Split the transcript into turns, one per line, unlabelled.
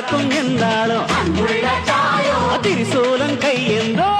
பார்க்கும் என்றாலும் திரிசூலம் கையென்றோ